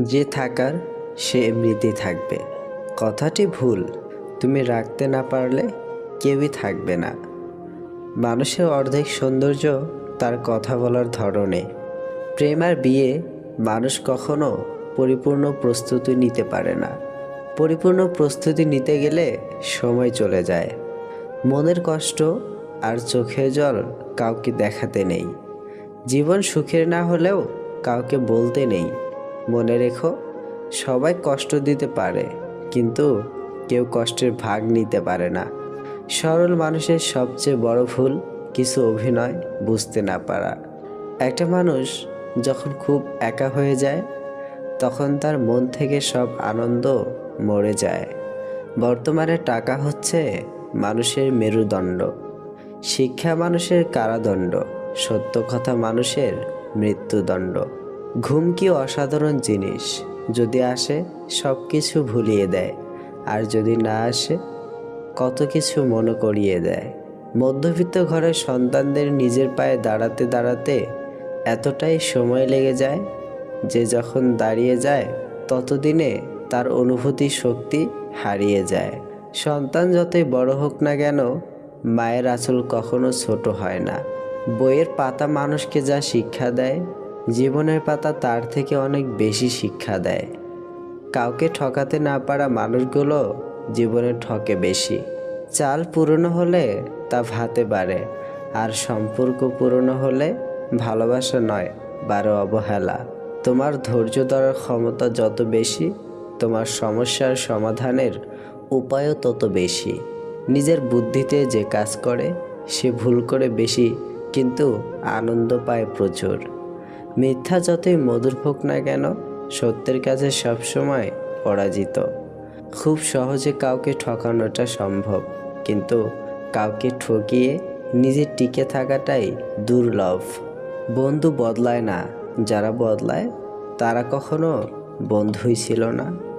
যে থাকার, সে এমনিতেই থাকবে। কথাটি ভুল। তুমি রাখতে না পারলে কেউই থাকবে না। মানুষের অর্ধেক সৌন্দর্য তার কথা বলার ধরনে। প্রেম আর বিয়ে মানুষ কখনো পরিপূর্ণ প্রস্তুতি নিতে পারে না। পরিপূর্ণ প্রস্তুতি নিতে গেলে সময় চলে যায়। মনের কষ্ট আর চোখের জল কাউকে দেখাতে নেই। জীবন সুখের না হলেও কাউকে বলতে নেই। মনে রেখো, সবাই কষ্ট দিতে পারে, কিন্তু কেউ কষ্টের ভাগ নিতে পারে না। সরল মানুষের সবচেয়ে বড় ভুল কিছু অভিনয় বুঝতে না পারা। একটা মানুষ যখন খুব একা হয়ে যায়, তখন তার মন থেকে সব আনন্দ মরে যায়। বর্তমানে টাকা হচ্ছে মানুষের মেরুদণ্ড। শিক্ষা মানুষের কারাদণ্ড। সত্য কথা মানুষের মৃত্যুদণ্ড। ঘুম কি অসাধারণ জিনিস। যদি আসে সব কিছু ভুলিয়ে দেয়। আর যদি না আসে, কত কিছু মনে করিয়ে দেয়। মধ্যবিত্ত ঘরের সন্তানদের নিজের পায়ে দাঁড়াতে দাঁড়াতে এতটাই সময় লেগে যায় যে যখন দাঁড়িয়ে যায়, ততদিনে তার অনুভূতি শক্তি হারিয়ে যায়। সন্তান যতই বড় হোক না কেন, মায়ের আঁচল কখনো ছোট হয় না। বইয়ের পাতা মানুষকে যা শিক্ষা দেয় জীবনের পাতা তার থেকে অনেক বেশি শিক্ষা দেয়। কাউকে ঠকাতে না পারা মানুষগুলো জীবনে ঠকে বেশি। চাল পুরনো হলে তা ভাতে বাড়ে, আর সম্পর্ক পুরনো হলে ভালোবাসা নয় বারো অবহেলা। তোমার ধৈর্য ধরার ক্ষমতা যত বেশি, তোমার সমস্যার সমাধানের উপায়ও তত বেশি। নিজের বুদ্ধিতে যে কাজ করে, সে ভুল করে বেশি, কিন্তু আনন্দ পায় প্রচুর। মিথ্যা যতই মধুর হোক না কেন, সত্যের কাছে সবসময় পরাজিত। খুব সহজে কাউকে ঠকানোটা সম্ভব, কিন্তু কাউকে ঠকিয়ে নিজে টিকে থাকাটাই দুর্লভ। বন্ধু বদলায় না, যারা বদলায়, তারা কখনো বন্ধুই ছিল না।